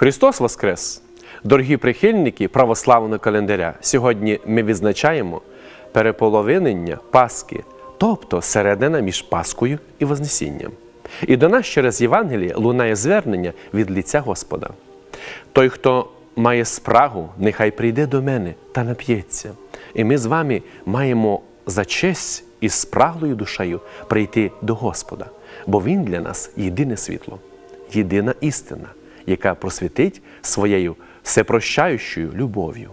Христос Воскрес! Дорогі прихильники православного календаря, сьогодні ми відзначаємо переполовинення Пасхи, тобто середина між Паскою і Вознесінням. І до нас через Євангеліє лунає звернення від лиця Господа. Той, хто має спрагу, нехай прийде до мене та нап'ється. І ми з вами маємо за честь із спраглою душею прийти до Господа, бо Він для нас єдине світло, єдина істина, яка просвітить своєю всепрощаючою любов'ю.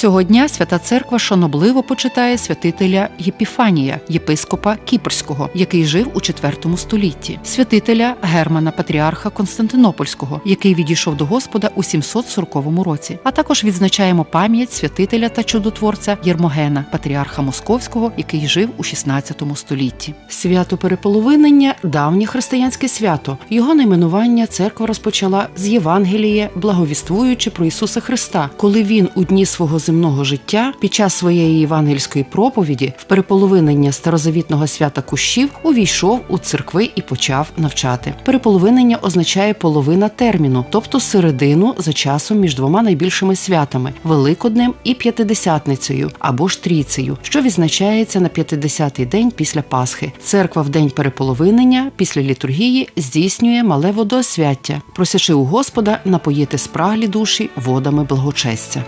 Цього дня Свята Церква шанобливо почитає святителя Єпіфанія, єпископа Кіпрського, який жив у IV столітті, святителя Германа Патріарха Константинопольського, який відійшов до Господа у 740 році. А також відзначаємо пам'ять святителя та чудотворця Єрмогена, патріарха Московського, який жив у 16 столітті. Свято переполовинення давнє християнське свято. Його найменування церква розпочала з Євангелія, благовіствуючи про Ісуса Христа, коли він у дні свого земного життя під час своєї євангельської проповіді в переполовинення старозавітного свята кущів увійшов у церкви і почав навчати. Переполовинення означає половина терміну, тобто середину за часом між двома найбільшими святами Великоднем і П'ятидесятницею або ж Трійцею, що відзначається на 50-й день після Пасхи. Церква в день переполовинення після літургії здійснює мале водосвяття, просячи у Господа напоїти спраглі душі водами благочестя.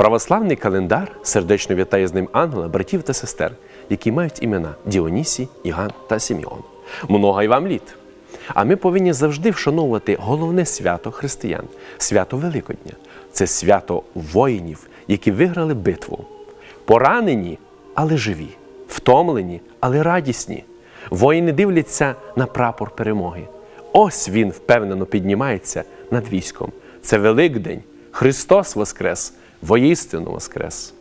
Православний календар сердечно вітає з ним ангела, братів та сестер, які мають імена Діонісій, Іган та Сімеон. Много й вам літ. А ми повинні завжди вшановувати головне свято християн свято Великодня. Це свято воїнів, які виграли битву. Поранені, але живі, втомлені, але радісні. Воїни дивляться на прапор перемоги. Ось він впевнено піднімається над військом. Це Великдень. Христос Воскрес, воістину Воскрес.